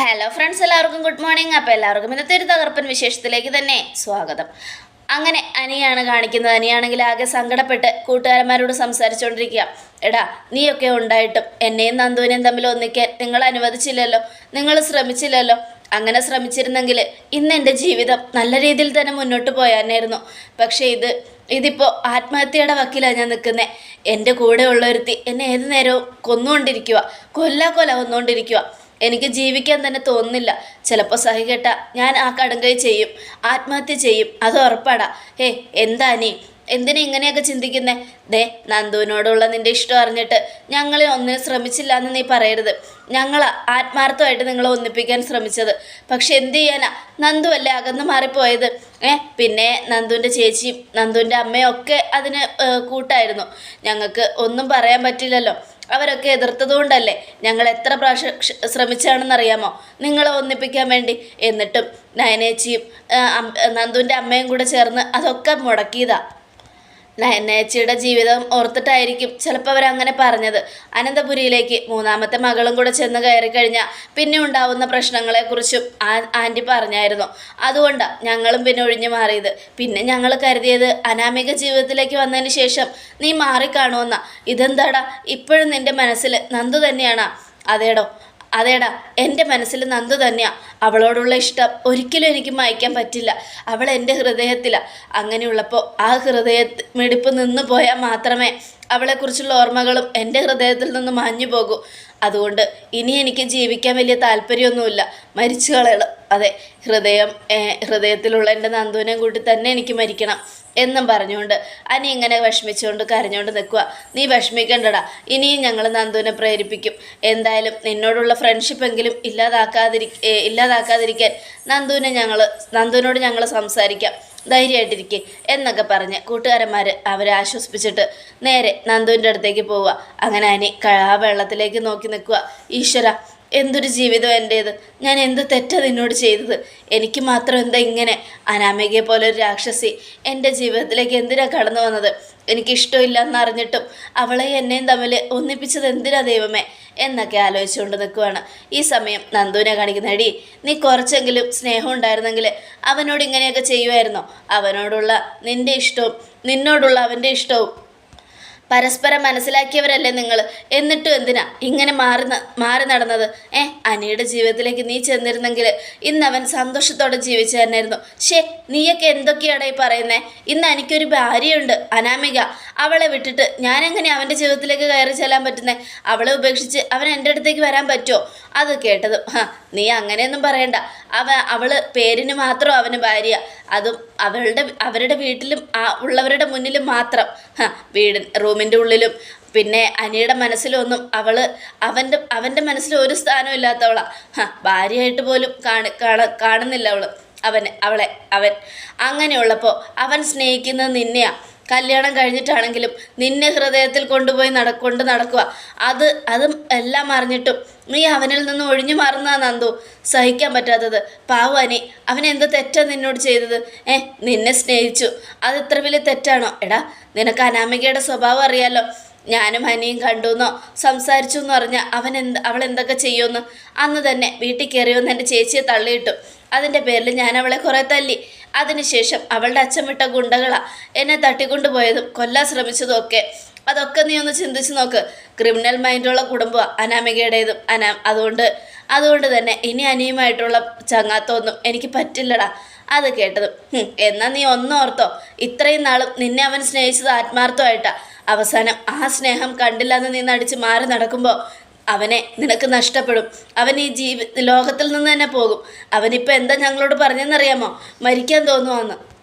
Hello friends എല്ലാവർക്കും good morning അപ്പോൾ എല്ലാവർക്കും ഇന്നത്തെ ഒരു തകർപ്പൻ വിശേഷത്തിലേക്ക് തന്നെ സ്വാഗതം. അങ്ങനെ അനിയാണ് കാണിക്കുന്നത്. അനിയാണെങ്കിൽ ആകെ സങ്കടപ്പെട്ട് കൂട്ടുകാരന്മാരോട് സംസാരിച്ചുകൊണ്ടിരിക്കുക എടാ നീയൊക്കെ ഉണ്ടായിട്ടും എന്നെയും നന്ദുവിനെയും തമ്മിൽ ഒന്നിക്കാൻ നിങ്ങൾ അനുവദിച്ചില്ലല്ലോ. നിങ്ങൾ ശ്രമിച്ചില്ലല്ലോ. അങ്ങനെ ശ്രമിച്ചിരുന്നെങ്കിൽ ഇന്ന് എന്റെ ജീവിതം നല്ല രീതിയിൽ തന്നെ മുന്നോട്ട് പോയാനായിരുന്നു. പക്ഷേ ഇത് ഇതിപ്പോൾ ആത്മഹത്യയുടെ വക്കിലാണ് ഞാൻ നിൽക്കുന്നത് എന്റെ കൂടെ ഉള്ളൊരുത്തി എന്നെ ഏത് നേരവും കൊന്നുകൊണ്ടിരിക്കുക കൊല്ലാ കൊല കൊന്നുകൊണ്ടിരിക്കുക എനിക്ക് ജീവിക്കാൻ തന്നെ തോന്നുന്നില്ല. ചിലപ്പോൾ സഹികെട്ട ഞാൻ ആ കടുങ്കൈ ചെയ്യും ആത്മഹത്യ ചെയ്യും അത് ഉറപ്പാടാ. ഏ എന്താ നീ? എന്തിനാ ഇങ്ങനെയൊക്കെ ചിന്തിക്കുന്നേ? ദേ നന്ദുവിനോടുള്ള നിന്റെ ഇഷ്ടം അറിഞ്ഞിട്ട് ഞങ്ങളെ ഒന്നിനും ശ്രമിച്ചില്ല എന്ന് നീ പറയരുത്. ഞങ്ങൾ ആത്മാർത്ഥമായിട്ട് നിങ്ങളെ ഒന്നിപ്പിക്കാൻ ശ്രമിച്ചത്. പക്ഷെ എന്ത് ചെയ്യാനാ? നന്ദു അല്ലേ അകന്ന് മാറിപ്പോയത്? ഏ പിന്നെ നന്ദുവിന്റെ ചേച്ചിയും നന്ദുവിന്റെ അമ്മയും ഒക്കെ അതിന് കൂട്ടായിരുന്നു. ഞങ്ങൾക്ക് ഒന്നും പറയാൻ പറ്റില്ലല്ലോ. അവരൊക്കെ എതിർത്തതുകൊണ്ടല്ലേ ഞങ്ങൾ എത്ര പ്രാവശ്യം ശ്രമിച്ചാണെന്നറിയാമോ? നിങ്ങളെ ഒന്നിപ്പിക്കാൻ വേണ്ടി. എന്നിട്ടും നയനേച്ചിയും നന്ദുവിന്റെ അമ്മയും കൂടെ ചേർന്ന് അതൊക്കെ മുടക്കിയതാ. നയനേച്ചിയുടെ ജീവിതം ഓർത്തിട്ടായിരിക്കും ചിലപ്പോൾ അവരങ്ങനെ പറഞ്ഞത്. അനന്തപുരിയിലേക്ക് മൂന്നാമത്തെ മകളും കൂടെ ചെന്ന് കയറി കഴിഞ്ഞാൽ പിന്നെ ഉണ്ടാവുന്ന പ്രശ്നങ്ങളെക്കുറിച്ചും ആ ആന്റി പറഞ്ഞായിരുന്നു. അതുകൊണ്ടാണ് ഞങ്ങളും പിന്നെ ഒഴിഞ്ഞു മാറിയത്. പിന്നെ ഞങ്ങൾ കരുതിയത് അനാമിക ജീവിതത്തിലേക്ക് വന്നതിന് ശേഷം നീ മാറിക്കാണുമെന്നാ ഇതെന്താടാ? ഇപ്പോഴും നിന്റെ മനസ്സിൽ നന്ദു തന്നെയാണാ. അതേടോ അതേടാ എന്റെ മനസ്സിൽ നന്ദു തന്നെയാണ് അവളോടുള്ള ഇഷ്ടം ഒരിക്കലും എനിക്ക് മായ്ക്കാൻ പറ്റില്ല. അവൾ എന്റെ ഹൃദയത്തിലാണ് അങ്ങനെയുള്ളപ്പോൾ ആ ഹൃദയ മിടിപ്പ് നിന്ന് പോയാൽ മാത്രമേ അവളെക്കുറിച്ചുള്ള ഓർമ്മകളും എന്റെ ഹൃദയത്തിൽ നിന്ന് മാഞ്ഞു പോകൂ. അതുകൊണ്ട് ഇനി എനിക്ക് ജീവിക്കാൻ വലിയ താല്പര്യമൊന്നുമില്ല. മരിച്ചു കളയണം. അതെ ഹൃദയം ഹൃദയത്തിലുള്ള എന്റെ നന്ദുവിനെയും കൂട്ടി തന്നെ എനിക്ക് മരിക്കണം എന്നും പറഞ്ഞുകൊണ്ട് അനി ഇങ്ങനെ വിഷമിച്ചുകൊണ്ട് കരഞ്ഞുകൊണ്ട് നിൽക്കുക നീ വിഷമിക്കണ്ടടാ. ഇനിയും ഞങ്ങൾ നന്ദുവിനെ പ്രേരിപ്പിക്കും. എന്തായാലും നിന്നോടുള്ള ഫ്രണ്ട്ഷിപ്പ് എങ്കിലും ഇല്ലാതാക്കാതിരി ഇല്ലാതാക്കാതിരിക്കാൻ നന്ദുവിനെ ഞങ്ങൾ നന്ദുവിനോട് ഞങ്ങൾ സംസാരിക്കാം. ധൈര്യമായിട്ടിരിക്കെ എന്നൊക്കെ പറഞ്ഞ് കൂട്ടുകാരന്മാർ അവരെ ആശ്വസിപ്പിച്ചിട്ട് നേരെ നന്ദുവിന്റെ അടുത്തേക്ക് പോവുക. അങ്ങനെ അനി കഴാ വെള്ളത്തിലേക്ക് നോക്കി നിൽക്കുക. ഈശ്വര എന്തൊരു ജീവിതം എന്റേത് ഞാൻ എന്ത് തെറ്റാ നിന്നോട് ചെയ്തത്? എനിക്ക് മാത്രം എന്താ ഇങ്ങനെ? അനാമികയെ പോലെ ഒരു രാക്ഷസി എന്റെ ജീവിതത്തിലേക്ക് എന്തിനാ കടന്നു വന്നത്? എനിക്കിഷ്ടമില്ല എന്നറിഞ്ഞിട്ടും അവളെ എന്നെയും തമ്മിൽ ഒന്നിപ്പിച്ചത് എന്തിനാ ദൈവമേ? എന്നൊക്കെ ആലോചിച്ചുകൊണ്ട് നിൽക്കുവാണ്. ഈ സമയം നന്ദുവിനെ കാണിക്കുന്ന എടി നീ കുറച്ചെങ്കിലും സ്നേഹം ഉണ്ടായിരുന്നെങ്കിൽ അവനോട് ഇങ്ങനെയൊക്കെ ചെയ്യുമായിരുന്നോ? അവനോടുള്ള നിന്റെ ഇഷ്ടവും നിന്നോടുള്ള അവന്റെ ഇഷ്ടവും പരസ്പരം മനസ്സിലാക്കിയവരല്ലേ നിങ്ങൾ എന്നിട്ടും എന്തിനാ ഇങ്ങനെ മാറി മാറി നടന്നത്? ഏ അനിയുടെ ജീവിതത്തിലേക്ക് നീ ചെന്നിരുന്നെങ്കിൽ ഇന്ന് അവൻ സന്തോഷത്തോടെ ജീവിച്ചു തന്നെയായിരുന്നു ഷേ നീയൊക്കെ എന്തൊക്കെയാണ് ഈ പറയുന്നേ? ഇന്ന് എനിക്കൊരു ഭാര്യയുണ്ട് അനാമിക. അവളെ വിട്ടിട്ട്. ഞാൻ എങ്ങനെ അവന്റെ ജീവിതത്തിലേക്ക് കയറി ചെല്ലാൻ പറ്റുന്നേ? അവളെ ഉപേക്ഷിച്ച് അവൻ എന്റെ അടുത്തേക്ക് വരാൻ പറ്റുമോ? അത് കേട്ടതും നീ അങ്ങനെയൊന്നും പറയണ്ട. അവ അവൾ പേരിന് മാത്രം അവന് ഭാര്യ. അതും അവളുടെ അവരുടെ വീട്ടിലും ആ ഉള്ളവരുടെ മുന്നിലും മാത്രം വീട് റൂമിന്റെ ഉള്ളിലും. പിന്നെ അനിയുടെ മനസ്സിലൊന്നും അവൾ അവന്റെ അവന്റെ മനസ്സിൽ ഒരു സ്ഥാനവും ഇല്ലാത്തവളാ. ഭാര്യയായിട്ട് പോലും കാണി കാണ കാണുന്നില്ല അവൾ. അവന് അവളെ അവൻ. അങ്ങനെയുള്ളപ്പോൾ അവൻ സ്നേഹിക്കുന്നത് നിന്നെയാ. കല്യാണം കഴിഞ്ഞിട്ടാണെങ്കിലും നിന്നെ ഹൃദയത്തിൽ കൊണ്ടുപോയി നട കൊണ്ട് നടക്കുക അത് അതും എല്ലാം അറിഞ്ഞിട്ടും നീ അവനിൽ നിന്ന് ഒഴിഞ്ഞു മാറുന്ന നന്ദു. സഹിക്കാൻ പറ്റാത്തത്. പാവാനി അവൻ എന്ത് തെറ്റാ നിന്നോട് ചെയ്തത്? ഏ നിന്നെ സ്നേഹിച്ചു. അത് ഇത്ര വലിയ തെറ്റാണോ? എടാ നിനക്ക് അനാമികയുടെ സ്വഭാവം അറിയാലോ. ഞാനും അനിയും കണ്ടു എന്നോ സംസാരിച്ചു എന്ന് പറഞ്ഞാൽ അവൻ എന്ത് അവൾ എന്തൊക്കെ ചെയ്യുമെന്ന് അന്ന് തന്നെ വീട്ടിൽ കയറിയൊന്ന് എന്റെ ചേച്ചിയെ തള്ളിയിട്ടു. അതിന്റെ പേരിൽ ഞാൻ അവളെ കുറേ തല്ലി. അതിനുശേഷം അവളുടെ അച്ഛൻ വിട്ട ഗുണ്ടകളാണ് എന്നെ തട്ടിക്കൊണ്ടുപോയതും കൊല്ലാൻ ശ്രമിച്ചതും ഒക്കെ അതൊക്കെ നീ ഒന്ന് ചിന്തിച്ച് നോക്ക്. ക്രിമിനൽ മൈൻഡുള്ള കുടുംബമാണ് അനാമികയുടേതും. അനാ അതുകൊണ്ട് അതുകൊണ്ട് തന്നെ ഇനി അനിയുമായിട്ടുള്ള ചങ്ങാത്തമൊന്നും എനിക്ക് പറ്റില്ലടാ. അത് കേട്ടതും. എന്നാൽ എന്നാ നീ ഒന്നോർത്തോ. ഇത്രയും നാളും നിന്നെ അവൻ സ്നേഹിച്ചത് ആത്മാർത്ഥമായിട്ടാ. അവസാനം ആ സ്നേഹം കണ്ടില്ലെന്ന് നീ നടിച്ച് മാറി നടക്കുമ്പോൾ അവനെ നിനക്ക് നഷ്ടപ്പെടും. അവൻ ഈ ജീവി ലോകത്തിൽ നിന്ന് തന്നെ പോകും. അവനിപ്പോൾ എന്താ ഞങ്ങളോട് പറഞ്ഞെന്നറിയാമോ? മരിക്കാൻ തോന്നുവാന്ന്.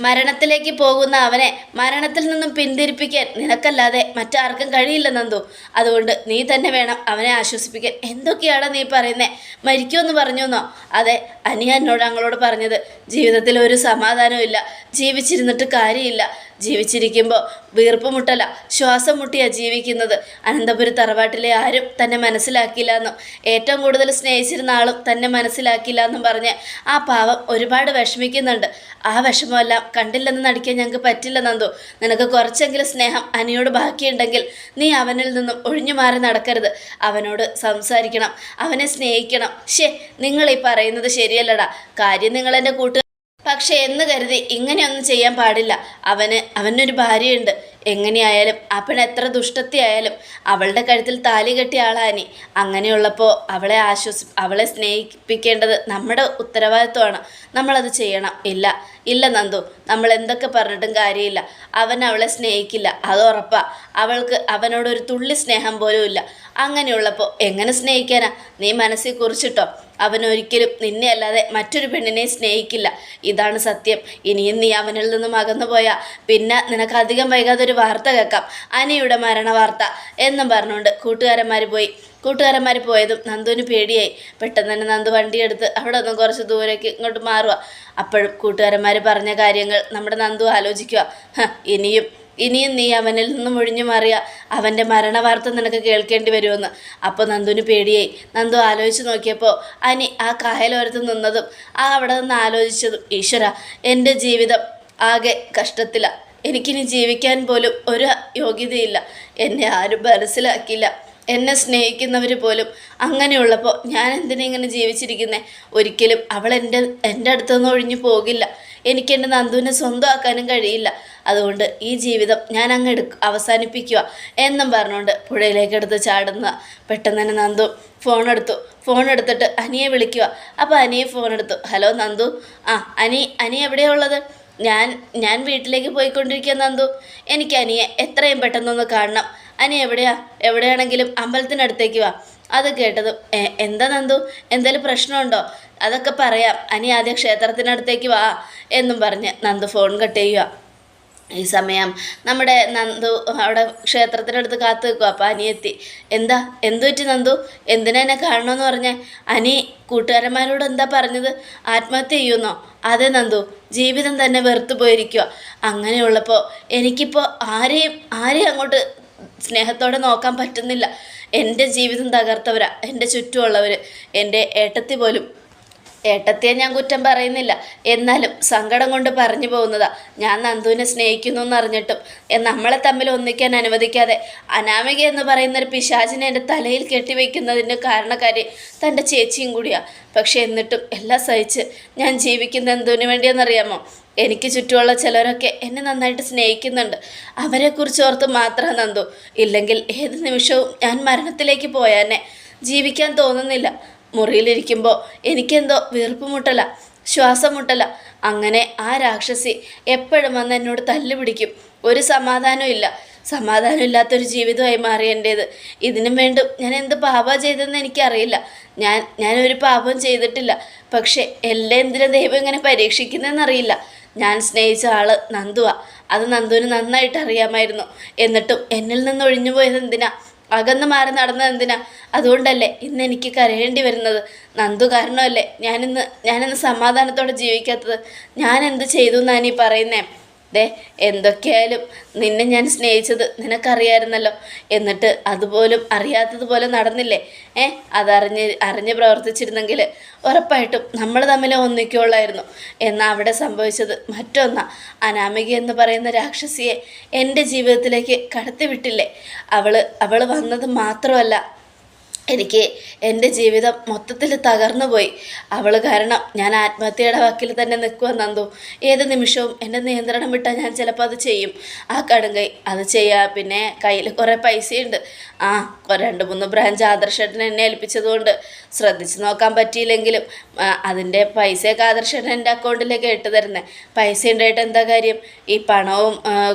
മരണത്തിലേക്ക് പോകുന്ന അവനെ മരണത്തിൽ നിന്നും പിന്തിരിപ്പിക്കാൻ നിനക്കല്ലാതെ മറ്റാർക്കും കഴിയില്ല നന്ദു. അതുകൊണ്ട് നീ തന്നെ വേണം അവനെ ആശ്വസിപ്പിക്കാൻ. എന്തൊക്കെയാണ് നീ പറയുന്നേ? മരിക്കുമെന്ന് പറഞ്ഞുവെന്നോ അതെ അനിയ എന്നോട് ഞങ്ങളോട് പറഞ്ഞത് ജീവിതത്തിൽ ഒരു സമാധാനമില്ല ജീവിച്ചിരുന്നിട്ട് കാര്യമില്ല. ജീവിച്ചിരിക്കുമ്പോൾ വീർപ്പ് മുട്ടല ശ്വാസം മുട്ടിയാണ് ജീവിക്കുന്നത്. അനന്തപുരി തറവാട്ടിലെ ആരും തന്നെ മനസ്സിലാക്കില്ല എന്നും ഏറ്റവും കൂടുതൽ സ്നേഹിച്ചിരുന്ന ആളും തന്നെ മനസ്സിലാക്കില്ല എന്നും പറഞ്ഞ് ആ പാവം ഒരുപാട് വിഷമിക്കുന്നുണ്ട്. ആ വിഷമമെല്ലാം കണ്ടില്ലെന്ന് നടിക്കാൻ ഞങ്ങൾക്ക് പറ്റില്ല നന്ദു. നിനക്ക് കുറച്ചെങ്കിലും സ്നേഹം അനിയോട് ബാക്കിയുണ്ടെങ്കിൽ നീ അവനിൽ നിന്നും ഒഴിഞ്ഞു മാറി നടക്കരുത്. അവനോട് സംസാരിക്കണം അവനെ സ്നേഹിക്കണം. ഷേ നിങ്ങൾ ഈ പറയുന്നത് ശരിയല്ലടാ. കാര്യം നിങ്ങളെന്റെ കൂട്ടുകാർ പക്ഷെ എന്ന് കരുതി ഇങ്ങനെയൊന്നും ചെയ്യാൻ പാടില്ല. അവന് അവനൊരു ഭാര്യയുണ്ട്. എങ്ങനെയായാലും അവൻ എത്ര ദുഷ്ടത്തിയായാലും അവളുടെ കഴുത്തിൽ താലി കെട്ടിയ ആളാനി അങ്ങനെയുള്ളപ്പോൾ അവളെ ആശ്വസി അവളെ സ്നേഹിപ്പിക്കേണ്ടത് നമ്മുടെ ഉത്തരവാദിത്വമാണ്. നമ്മളത് ചെയ്യണം. ഇല്ല ഇല്ല നന്ദു നമ്മൾ എന്തൊക്കെ പറഞ്ഞിട്ടും കാര്യമില്ല. അവൻ അവളെ സ്നേഹിക്കില്ല. അത് ഉറപ്പാ. അവൾക്ക് അവനോടൊരു തുള്ളി സ്നേഹം പോലും ഇല്ല. അങ്ങനെയുള്ളപ്പോൾ എങ്ങനെ സ്നേഹിക്കാനാ? നീ മനസ്സിൽ കുറിച്ചിട്ടോ? അവൻ ഒരിക്കലും നിന്നെ അല്ലാതെ മറ്റൊരു പെണ്ണിനെ സ്നേഹിക്കില്ല. ഇതാണ് സത്യം. ഇനിയും നീ അവനിൽ നിന്നും അകന്നു പോയാൽ പിന്നെ നിനക്ക് അധികം വൈകാതെ ഒരു വാർത്ത കേൾക്കാം. അനിയുടെ മരണ വാർത്ത എന്നും പറഞ്ഞുകൊണ്ട് കൂട്ടുകാരന്മാർ പോയി. കൂട്ടുകാരന്മാർ പോയതും നന്ദുവിന് പേടിയായി. പെട്ടെന്ന് തന്നെ നന്ദു വണ്ടിയെടുത്ത് അവിടെ ഒന്ന് കുറച്ച് ദൂരേക്ക് ഇങ്ങോട്ട് മാറുക അപ്പോഴും കൂട്ടുകാരന്മാർ പറഞ്ഞ കാര്യങ്ങൾ നമ്മുടെ നന്ദു ആലോചിക്കുക "ഹ, ഇനിയും ഇനിയും നീ അവനിൽ നിന്നും ഒഴിഞ്ഞു മാറിയ അവന്റെ മരണവാർത്ത നിനക്ക് കേൾക്കേണ്ടി വരുമെന്ന്. അപ്പോൾ നന്ദുവിന് പേടിയായി. നന്ദു ആലോചിച്ച് നോക്കിയപ്പോൾ അനി ആ കായലോരത്ത് നിന്നതും ആ അവിടെ നിന്ന് ആലോചിച്ചതും ഈശ്വര എന്റെ ജീവിതം ആകെ കഷ്ടത്തിലാണ് എനിക്കിനി ജീവിക്കാൻ പോലും ഒരു യോഗ്യതയില്ല. എന്നെ ആരും മനസ്സിലാക്കിയില്ല എന്നെ സ്നേഹിക്കുന്നവർ പോലും അങ്ങനെയുള്ളപ്പോൾ ഞാൻ എന്തിനെ ഇങ്ങനെ ജീവിച്ചിരിക്കുന്നത് ഒരിക്കലും അവൾ എന്റെ എന്റെ അടുത്തുനിന്ന് ഒഴിഞ്ഞു പോകില്ല. എനിക്ക് എന്റെ നന്ദുവിനെ സ്വന്തമാക്കാനും കഴിയില്ല. അതുകൊണ്ട് ഈ ജീവിതം ഞാൻ അങ്ങ് എടുക്ക അവസാനിപ്പിക്കുക എന്നും പറഞ്ഞുകൊണ്ട് പുഴയിലേക്ക് എടുത്ത് ചാടുന്ന പെട്ടെന്ന് തന്നെ നന്ദു ഫോൺ എടുത്തു. ഫോൺ എടുത്തിട്ട് അനിയെ വിളിക്കുക. അപ്പോൾ അനിയെ ഫോൺ എടുത്തു. ഹലോ നന്ദു. ആ അനി അനി എവിടെയാണ് ഉള്ളത്? ഞാൻ ഞാൻ വീട്ടിലേക്ക് പോയിക്കൊണ്ടിരിക്കുക നന്ദു. എനിക്ക് അനിയെ എത്രയും പെട്ടെന്നൊന്ന് കാണണം. അനി എവിടെയാ? എവിടെയാണെങ്കിലും അമ്പലത്തിനടുത്തേക്ക് വാ. അത് കേട്ടതും "എ, എന്താ നന്ദു? എന്തെങ്കിലും പ്രശ്നമുണ്ടോ? അതൊക്കെ പറയാം. അനി ആദ്യം ക്ഷേത്രത്തിനടുത്തേക്ക് വാ എന്നും പറഞ്ഞ് നന്ദു ഫോൺ കട്ട് ചെയ്യുക. ഈ സമയം നമ്മുടെ നന്ദു അവിടെ ക്ഷേത്രത്തിനടുത്ത് കാത്തു വെക്കുക അപ്പം അനിയെത്തി എന്താ? എന്തു പറ്റി നന്ദു? എന്തിനാ എന്നെ കാണണമെന്ന് പറഞ്ഞേ? അനി കൂട്ടുകാരന്മാരോട് എന്താ പറഞ്ഞത്? ആത്മഹത്യ ചെയ്യുന്നോ? അതെ നന്ദു. ജീവിതം തന്നെ വെറുത്തു പോയിരിക്കുക അങ്ങനെയുള്ളപ്പോൾ എനിക്കിപ്പോൾ ആരെയും ആരെയും അങ്ങോട്ട് സ്നേഹത്തോടെ നോക്കാൻ പറ്റുന്നില്ല. എന്റെ ജീവിതം തകർത്തവരാ. എന്റെ ചുറ്റുമുള്ളവർ എന്റെ ഏട്ടത്തി പോലും ഏട്ടത്തിയെ ഞാൻ കുറ്റം പറയുന്നില്ല. എന്നാലും സങ്കടം കൊണ്ട് പറഞ്ഞു പോകുന്നതാ. ഞാൻ നന്ദുവിനെ സ്നേഹിക്കുന്നു എന്നറിഞ്ഞിട്ടും നമ്മളെ തമ്മിൽ ഒന്നിക്കാൻ അനുവദിക്കാതെ അനാമിക എന്ന് പറയുന്ന ഒരു പിശാചിനെ എന്റെ തലയിൽ കെട്ടിവെക്കുന്നതിന്റെ കാരണക്കാരി തന്റെ ചേച്ചിയും കൂടിയാ. പക്ഷെ എന്നിട്ടും എല്ലാം സഹിച്ച് ഞാൻ ജീവിക്കുന്ന എന്തിനു വേണ്ടിയെന്നറിയാമോ? എനിക്ക് ചുറ്റുമുള്ള ചിലരൊക്കെ എന്നെ നന്നായിട്ട് സ്നേഹിക്കുന്നുണ്ട്. അവരെക്കുറിച്ച് ഓർത്ത് മാത്രം നന്ദു. ഇല്ലെങ്കിൽ ഏത് നിമിഷവും ഞാൻ മരണത്തിലേക്ക് പോയാനെ ജീവിക്കാൻ തോന്നുന്നില്ല. മുറിയിലിരിക്കുമ്പോൾ എനിക്കെന്തോ വീർപ്പ് മുട്ടല ശ്വാസം മുട്ടല അങ്ങനെ ആ രാക്ഷസി എപ്പോഴും വന്ന് എന്നോട് തല്ലു പിടിക്കും. ഒരു സമാധാനവും ഇല്ല. സമാധാനം ഇല്ലാത്തൊരു ജീവിതമായി മാറി എന്റേത് ഇതിനും വേണ്ടും ഞാൻ എന്ത് പാപ ചെയ്തതെന്ന് എനിക്കറിയില്ല. ഞാൻ ഞാനൊരു പാപം ചെയ്തിട്ടില്ല. പക്ഷേ എല്ലാം എന്തിനും ദൈവം ഇങ്ങനെ പരീക്ഷിക്കുന്നതെന്നറിയില്ല. ഞാൻ സ്നേഹിച്ച ആൾ നന്ദുവാ. അത് നന്ദുവിന് നന്നായിട്ട് അറിയാമായിരുന്നു. എന്നിട്ടും എന്നിൽ നിന്ന് ഒഴിഞ്ഞു പോയത് എന്തിനാ അകന്ന് മാറി നടന്നത് എന്തിനാ? അതുകൊണ്ടല്ലേ ഇന്ന് എനിക്ക് കരയേണ്ടി വരുന്നത്. നന്ദു കാരണമല്ലേ ഞാനിന്ന് ഞാനിന്ന് സമാധാനത്തോടെ ജീവിക്കാത്തത്? ഞാൻ എന്ത് ചെയ്തു എന്നാണ് ഈ പറയുന്നേ? ദേ എന്തൊക്കെയായാലും നിന്നെ ഞാൻ സ്നേഹിച്ചത് നിനക്കറിയായിരുന്നല്ലോ. എന്നിട്ട് അതുപോലും അറിയാത്തതുപോലെ നടന്നില്ലേ? ഏ അതറിഞ്ഞ് അറിഞ്ഞ് പ്രവർത്തിച്ചിരുന്നെങ്കിൽ ഉറപ്പായിട്ടും നമ്മൾ തമ്മിൽ ഒന്നിക്കുള്ളായിരുന്നു എന്നാൽ അവിടെ സംഭവിച്ചത് മറ്റൊന്നാ. അനാമിക എന്ന് പറയുന്ന രാക്ഷസിയെ എന്റെ ജീവിതത്തിലേക്ക് കടത്തിവിട്ടില്ലേ? അവൾ അവൾ വന്നത് മാത്രമല്ല. എനിക്ക് എന്റെ ജീവിതം മൊത്തത്തിൽ തകർന്നു പോയി. അവൾ കാരണം ഞാൻ ആത്മഹത്യയുടെ വക്കിൽ തന്നെ നിൽക്കുക നന്ദു. ഏത് നിമിഷവും എന്റെ നിയന്ത്രണം വിട്ടാൽ ഞാൻ ചിലപ്പോൾ അത് ചെയ്യും. ആ കടുങ്കൈ അത് ചെയ്യുക പിന്നെ കയ്യിൽ കുറേ പൈസയുണ്ട്. ആ രണ്ട് മൂന്ന് ബ്രാഞ്ച് ആദർശേട്ടൻ എന്നെ ഏൽപ്പിച്ചതുകൊണ്ട് ശ്രദ്ധിച്ച് നോക്കാൻ പറ്റിയില്ലെങ്കിലും അതിന്റെ പൈസയൊക്കെ ആദർശേട്ടൻ എന്റെ അക്കൗണ്ടിലേക്ക് ഇട്ട് തരുന്നത് പൈസ ഉണ്ടായിട്ട് എന്താ കാര്യം? ഈ പണവും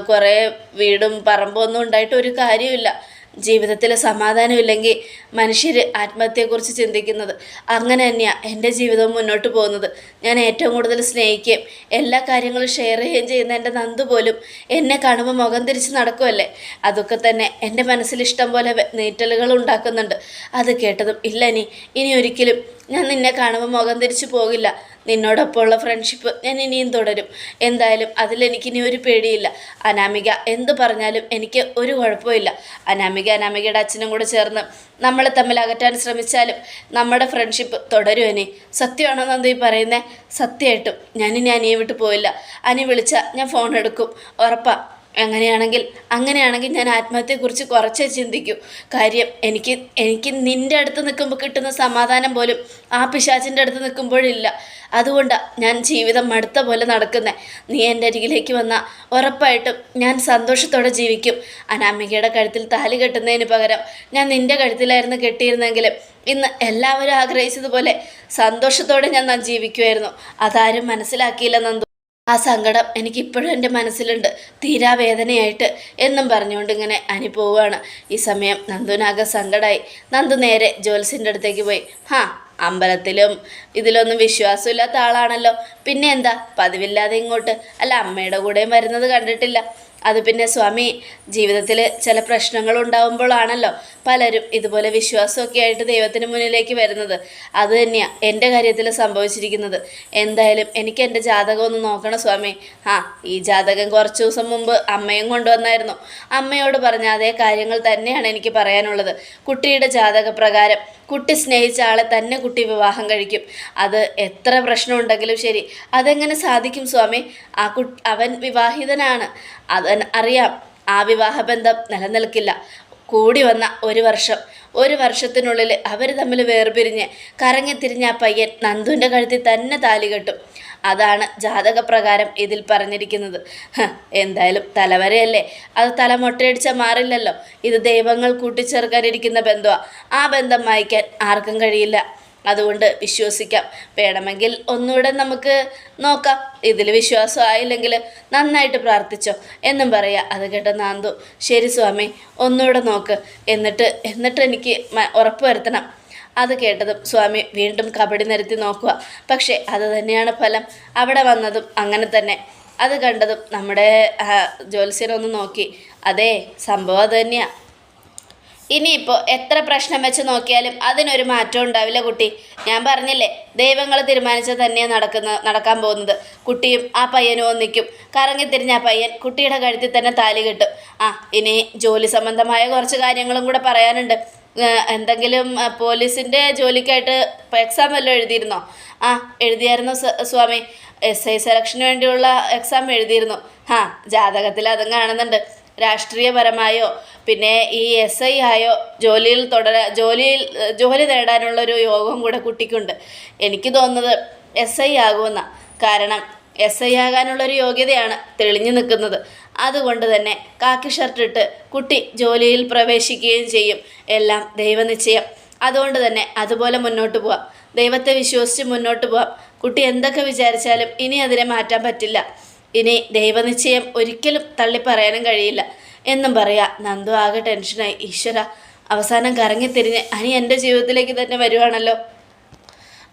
കുറേ വീടും പറമ്പും ഒന്നും ഉണ്ടായിട്ട് ഒരു കാര്യമില്ല ജീവിതത്തിൽ സമാധാനമില്ലെങ്കിൽ മനുഷ്യർ ആത്മഹത്യയെക്കുറിച്ച് ചിന്തിക്കുന്നത് അങ്ങനെ തന്നെയാണ് എന്റെ ജീവിതം മുന്നോട്ട് പോകുന്നത്. ഞാൻ ഏറ്റവും കൂടുതൽ സ്നേഹിക്കുകയും എല്ലാ കാര്യങ്ങളും ഷെയർ ചെയ്യുകയും ചെയ്യുന്ന എന്റെ നന്ദു പോലും എന്നെ കാണുമ്പോൾ മുഖം തിരിച്ച് നടക്കുമല്ലേ അതൊക്കെ തന്നെ എന്റെ മനസ്സിൽ ഇഷ്ടം പോലെ നീറ്റലുകൾ ഉണ്ടാക്കുന്നുണ്ട്. അത് കേട്ടതും ഇല്ല നീ ഇനി ഒരിക്കലും ഞാൻ നിന്നെ കാണുമ്പോൾ മുഖം തിരിച്ചു പോകില്ല. നിന്നോടൊപ്പമുള്ള ഫ്രണ്ട്ഷിപ്പ് ഞാൻ ഇനിയും തുടരും. എന്തായാലും അതിലെനിക്കിനി ഒരു പേടിയില്ല. അനാമിക എന്ത് പറഞ്ഞാലും എനിക്ക് ഒരു കുഴപ്പമില്ല അനാമിക അനാമികയുടെ അച്ഛനും കൂടെ ചേർന്ന് നമ്മളെ തമ്മിൽ അകറ്റാൻ ശ്രമിച്ചാലും നമ്മുടെ ഫ്രണ്ട്ഷിപ്പ് തുടരും ഇനി സത്യമാണോ നന്ദു പറയുന്നത് സത്യമായിട്ടും. ഞാനിനി അനിയെ വിട്ട് പോയില്ല അനി വിളിച്ചാൽ ഞാൻ ഫോൺ എടുക്കും. ഉറപ്പാ. അങ്ങനെയാണെങ്കിൽ അങ്ങനെയാണെങ്കിൽ ഞാൻ ആത്മഹത്യയെക്കുറിച്ച് കുറച്ചേ ചിന്തിക്കൂ. കാര്യം എനിക്ക് എനിക്ക് നിന്റെ അടുത്ത് നിൽക്കുമ്പോൾ കിട്ടുന്ന സമാധാനം പോലും ആ പിശാചിന്റെ അടുത്ത് നിൽക്കുമ്പോഴില്ല. അതുകൊണ്ടാണ് ഞാൻ ജീവിതം മടുത്ത പോലെ നടക്കുന്നത് നീ എന്റെ അരികിലേക്ക് വന്നാൽ ഉറപ്പായിട്ടും ഞാൻ സന്തോഷത്തോടെ ജീവിക്കും. അനാമികയുടെ കഴുത്തിൽ താലി കെട്ടുന്നതിന് പകരം ഞാൻ നിന്റെ കഴുത്തിലായിരുന്നു കെട്ടിയിരുന്നെങ്കിലും ഇന്ന് എല്ലാവരും ആഗ്രഹിച്ചതുപോലെ സന്തോഷത്തോടെ ഞാൻ ജീവിക്കുമായിരുന്നു അതാരും മനസ്സിലാക്കിയില്ല നന്ദു. ആ സങ്കടം എനിക്കിപ്പോഴും എന്റെ മനസ്സിലുണ്ട്. തീരാവേദനയായിട്ട് എന്നും പറഞ്ഞുകൊണ്ട് ഇങ്ങനെ അനി പോവുകയാണ് ഈ സമയം നന്ദുനാകെ സങ്കടമായി നന്ദു നേരെ ജോൽസിന്റെ അടുത്തേക്ക് പോയി. ഹാ അമ്പലത്തിലും ഇതിലൊന്നും വിശ്വാസമില്ലാത്ത ആളാണല്ലോ. പിന്നെ എന്താ? പതിവില്ലാതെ ഇങ്ങോട്ട്. അല്ല അമ്മയുടെ കൂടെയും വരുന്നത് കണ്ടിട്ടില്ല. അത് പിന്നെ സ്വാമി ജീവിതത്തിൽ ചില പ്രശ്നങ്ങൾ ഉണ്ടാവുമ്പോഴാണല്ലോ പലരും ഇതുപോലെ വിശ്വാസമൊക്കെ ആയിട്ട് ദൈവത്തിന് മുന്നിലേക്ക് വരുന്നത്. അത് തന്നെയാണ് എന്റെ കാര്യത്തിൽ സംഭവിച്ചിരിക്കുന്നത്. എന്തായാലും എനിക്ക് എന്റെ ജാതകം ഒന്ന് നോക്കണം സ്വാമി. ആ ഈ ജാതകം കുറച്ച് ദിവസം മുമ്പ് അമ്മയും കൊണ്ടുവന്നായിരുന്നു. അമ്മയോട് പറഞ്ഞ അതേ കാര്യങ്ങൾ തന്നെയാണ് എനിക്ക് പറയാനുള്ളത്. കുട്ടിയുടെ ജാതകപ്രകാരം കുട്ടി സ്നേഹിച്ച ആളെ തന്നെ കുട്ടി വിവാഹം കഴിക്കും. അത് എത്ര പ്രശ്നമുണ്ടെങ്കിലും ശരി അതെങ്ങനെ സാധിക്കും സ്വാമി? ആ കു അവൻ വിവാഹിതനാണ്. അത് അറിയാം ആ വിവാഹബന്ധം നിലനിൽക്കില്ല. കൂടി വന്ന ഒരു വർഷം. ഒരു വർഷത്തിനുള്ളിൽ അവർ തമ്മിൽ വേർപിരിഞ്ഞ് കറങ്ങിത്തിരിഞ്ഞ ആ പയ്യൻ നന്ദുവിന്റെ കഴുത്തിൽ തന്നെ താലി കെട്ടും. അതാണ് ജാതകപ്രകാരം ഇതിൽ പറഞ്ഞിരിക്കുന്നത്. എന്തായാലും തലവരെയല്ലേ? അത് തല മൊട്ടയടിച്ചാൽ മാറില്ലല്ലോ. ഇത് ദൈവങ്ങൾ കൂട്ടിച്ചേർക്കാനിരിക്കുന്ന ബന്ധമാണ് ആ ബന്ധം മായ്ക്കാൻ ആർക്കും കഴിയില്ല. അതുകൊണ്ട് വിശ്വസിക്കാം. വേണമെങ്കിൽ ഒന്നുകൂടെ നമുക്ക് നോക്കാം. ഇതിൽ വിശ്വാസം ആയില്ലെങ്കിൽ നന്നായിട്ട് പ്രാർത്ഥിച്ചോ എന്നും പറയാം. അത് കേട്ട നാന്തു ശരി സ്വാമി ഒന്നുകൂടെ നോക്ക്. എന്നിട്ട് എന്നിട്ട് എനിക്ക് ഉറപ്പ് വരുത്തണം. അത് കേട്ടതും സ്വാമി വീണ്ടും കബഡി നിരത്തി നോക്കുക. പക്ഷേ അത് തന്നെയാണ് ഫലം. അവിടെ വന്നതും അങ്ങനെ തന്നെ. അത് കണ്ടതും നമ്മുടെ ജ്യോത്സ്യനൊന്ന് നോക്കി. അതെ സംഭവം അത് തന്നെയാണ് ഇനിയിപ്പോൾ എത്ര പ്രശ്നം വെച്ച് നോക്കിയാലും അതിനൊരു മാറ്റം ഉണ്ടാവില്ല കുട്ടി. ഞാൻ പറഞ്ഞില്ലേ ദൈവങ്ങൾ തീരുമാനിച്ചാൽ തന്നെയാണ് നടക്കുന്ന നടക്കാൻ പോകുന്നത്. കുട്ടിയും ആ പയ്യനും ഒന്നിക്കും. കറങ്ങിത്തിരിഞ്ഞ ആ പയ്യൻ കുട്ടിയുടെ കഴുത്തിൽ തന്നെ താലി കിട്ടും. ആ ഇനി ജോലി സംബന്ധമായ കുറച്ച് കാര്യങ്ങളും കൂടെ പറയാനുണ്ട്. എന്തെങ്കിലും പോലീസിന്റെ ജോലിക്കായിട്ട് എക്സാം വല്ലതും എഴുതിയിരുന്നോ? ആ എഴുതിയായിരുന്നു സ്വാമി? എസ് ഐ സെലക്ഷന് വേണ്ടിയുള്ള എക്സാം എഴുതിയിരുന്നു. ആ ജാതകത്തിൽ അതും കാണുന്നുണ്ട്. രാഷ്ട്രീയപരമായോ പിന്നെ ഈ എസ് ഐ ആയോ ജോലിയിൽ തുടരാ ജോലിയിൽ ജോലി നേടാനുള്ളൊരു യോഗം കൂടെ കുട്ടിക്കുണ്ട് എനിക്ക് തോന്നുന്നത് എസ് ഐ ആകുമെന്നാണ് കാരണം എസ് ഐ ആകാനുള്ളൊരു യോഗ്യതയാണ് തെളിഞ്ഞു നിൽക്കുന്നത്. അതുകൊണ്ട് തന്നെ കാക്കി ഷർട്ട് ഇട്ട് കുട്ടി ജോലിയിൽ പ്രവേശിക്കുകയും ചെയ്യും. എല്ലാം ദൈവനിശ്ചയം. അതുകൊണ്ട് തന്നെ അതുപോലെ മുന്നോട്ട് പോവാം. ദൈവത്തെ വിശ്വസിച്ച് മുന്നോട്ട് പോവാം. കുട്ടി എന്തൊക്കെ വിചാരിച്ചാലും ഇനി അതിനെ മാറ്റാൻ പറ്റില്ല. ഇനി ദൈവനിശ്ചയം ഒരിക്കലും തള്ളിപ്പറയാനും കഴിയില്ല. എന്നും പറയാ നന്ദു ആകെ ടെൻഷനായി. ഈശ്വര അവസാനം കറങ്ങിത്തിരിഞ്ഞ് അനി എന്റെ ജീവിതത്തിലേക്ക് തന്നെ വരുവാണല്ലോ.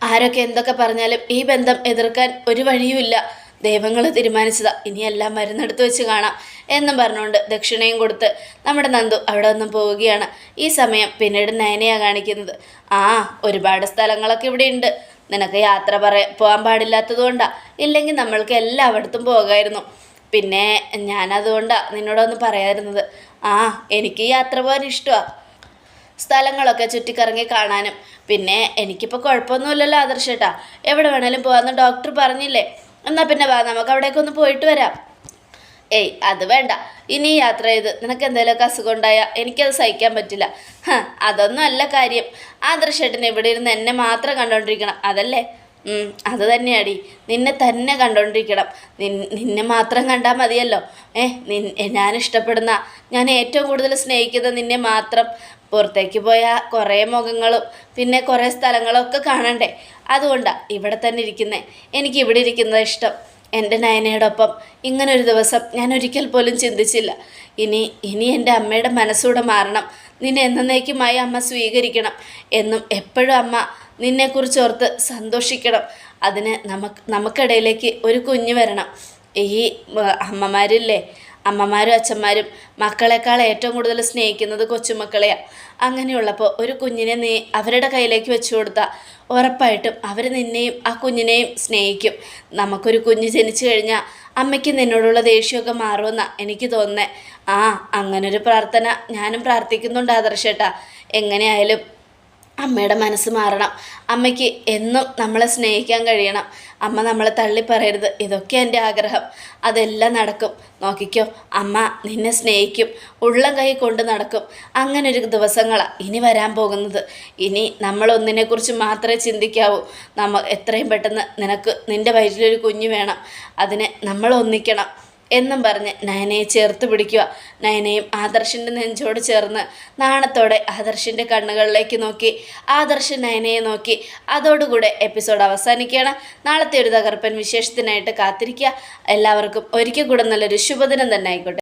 ആരൊക്കെ എന്തൊക്കെ പറഞ്ഞാലും ഈ ബന്ധം എതിർക്കാൻ ഒരു വഴിയുമില്ല. ദൈവങ്ങൾ തീരുമാനിച്ചതാ. ഇനിയെല്ലാം മരുന്നെടുത്ത് വെച്ച് കാണാം എന്നും പറഞ്ഞുകൊണ്ട് ദക്ഷിണയും കൊടുത്ത് നമ്മുടെ നന്ദു അവിടെ നിന്നും പോവുകയാണ്. ഈ സമയം പിന്നീട് നയനയാണ് കാണിക്കുന്നത്. ആ ഒരുപാട് സ്ഥലങ്ങളൊക്കെ ഇവിടെ ഉണ്ട് നിനക്ക് യാത്ര പറയ പോകാൻ പാടില്ലാത്തത് കൊണ്ടാണ് ഇല്ലെങ്കിൽ നമ്മൾക്ക് എല്ലായിടത്തും പോകായിരുന്നു. പിന്നെ ഞാനതുകൊണ്ടാണ് നിന്നോടൊന്ന് പറയാതിരുന്നത് ആ എനിക്ക് യാത്ര പോകാൻ ഇഷ്ടമാണ് സ്ഥലങ്ങളൊക്കെ ചുറ്റിക്കറങ്ങി കാണാനും. പിന്നെ എനിക്കിപ്പോൾ കുഴപ്പമൊന്നുമില്ലല്ലോ ആദർശേട്ടാ എവിടെ വേണേലും പോകാമെന്ന് ഡോക്ടർ പറഞ്ഞില്ലേ? എന്നാൽ പിന്നെ വാ നമുക്ക് അവിടേക്കൊന്ന് പോയിട്ട് വരാം. ഏയ് അത് വേണ്ട. ഇനി യാത്ര ചെയ്ത് നിനക്ക് എന്തെങ്കിലുമൊക്കെ അസുഖം ഉണ്ടായാൽ എനിക്കത് സഹിക്കാൻ പറ്റില്ല. അതൊന്നും അല്ല കാര്യം. ആ ദൃശ്യേട്ടൻ ഇവിടെ ഇരുന്ന് എന്നെ മാത്രം കണ്ടുകൊണ്ടിരിക്കണം അതല്ലേ? അത് തന്നെയാടി. നിന്നെ തന്നെ കണ്ടുകൊണ്ടിരിക്കണം നിന്നെ മാത്രം കണ്ടാൽ മതിയല്ലോ. ഏ നിൻ ഞാൻ ഇഷ്ടപ്പെടുന്ന ഞാൻ ഏറ്റവും കൂടുതൽ സ്നേഹിക്കുന്ന നിന്നെ മാത്രം. പുറത്തേക്ക് പോയ കുറേ മുഖങ്ങളും പിന്നെ കുറേ സ്ഥലങ്ങളും ഒക്കെ കാണണ്ടേ? അതുകൊണ്ടാണ് ഇവിടെ തന്നെ ഇരിക്കുന്നത് എനിക്ക് ഇവിടെ ഇരിക്കുന്നത് ഇഷ്ടം. എന്റെ നയനയോടൊപ്പം ഇങ്ങനൊരു ദിവസം ഞാൻ ഒരിക്കൽ പോലും ചിന്തിച്ചില്ല. ഇനി ഇനി എന്റെ അമ്മയുടെ മനസ്സൂടെ മാറണം. നിന്നെ എന്നേക്കുമായി അമ്മ സ്വീകരിക്കണം എന്നും എപ്പോഴും അമ്മ നിന്നെക്കുറിച്ച് ഓർത്ത് സന്തോഷിക്കണം. അതിന് നമുക്ക് നമുക്കിടയിലേക്ക് ഒരു കുഞ്ഞ് വരണം. ഈ അമ്മമാരില്ലേ? അമ്മമാരും അച്ഛന്മാരും മക്കളെക്കാൾ ഏറ്റവും കൂടുതൽ സ്നേഹിക്കുന്നത് കൊച്ചുമക്കളെയാണ് അങ്ങനെയുള്ളപ്പോൾ ഒരു കുഞ്ഞിനെ നീ അവരുടെ കയ്യിലേക്ക് വെച്ചു കൊടുത്താൽ ഉറപ്പായിട്ടും അവർ നിന്നെയും ആ കുഞ്ഞിനെയും സ്നേഹിക്കും. നമുക്കൊരു കുഞ്ഞ് ജനിച്ചു കഴിഞ്ഞാൽ അമ്മയ്ക്ക് നിന്നോടുള്ള ദേഷ്യമൊക്കെ മാറുമെന്നാണ് എനിക്ക് തോന്നുന്നത് ആ അങ്ങനൊരു പ്രാർത്ഥന ഞാനും പ്രാർത്ഥിക്കുന്നുണ്ട് ആദർശേട്ടാ. എങ്ങനെയായാലും അമ്മയുടെ മനസ്സ് മാറണം. അമ്മയ്ക്ക് എന്നും നമ്മളെ സ്നേഹിക്കാൻ കഴിയണം. അമ്മ നമ്മളെ തള്ളി പറയരുത്. ഇതൊക്കെ എന്റെ ആഗ്രഹം. അതെല്ലാം നടക്കും. നോക്കിക്കോ അമ്മ നിന്നെ സ്നേഹിക്കും. ഉള്ളം കൈ കൊണ്ട് നടക്കും. അങ്ങനെ ഒരു ദിവസങ്ങളാണ് ഇനി വരാൻ പോകുന്നത്. ഇനി നമ്മൾ ഒന്നിനെക്കുറിച്ച് മാത്രമേ ചിന്തിക്കാവൂ. നമ്മ എത്രയും പെട്ടെന്ന് നിനക്ക് നിന്റെ വയറ്റിലൊരു കുഞ്ഞ് വേണം. അതിനെ നമ്മൾ ഒന്നിക്കണം. എന്നും പറഞ്ഞ് നയനയെ ചേർത്ത് പിടിക്കുക. നയനയും ആദർശിന്റെ നെഞ്ചോട് ചേർന്ന് നാണത്തോടെ ആദർശിന്റെ കണ്ണുകളിലേക്ക് നോക്കി. ആദർശ് നയനയെ നോക്കി. അതോടുകൂടെ എപ്പിസോഡ് അവസാനിക്കുകയാണ്. നാളത്തെ ഒരു തകർപ്പൻ വിശേഷത്തിനായിട്ട് കാത്തിരിക്കുക. എല്ലാവർക്കും ഒരിക്കൽ കൂടെ നല്ലൊരു ശുഭദിനം തന്നെ ആയിക്കോട്ടെ.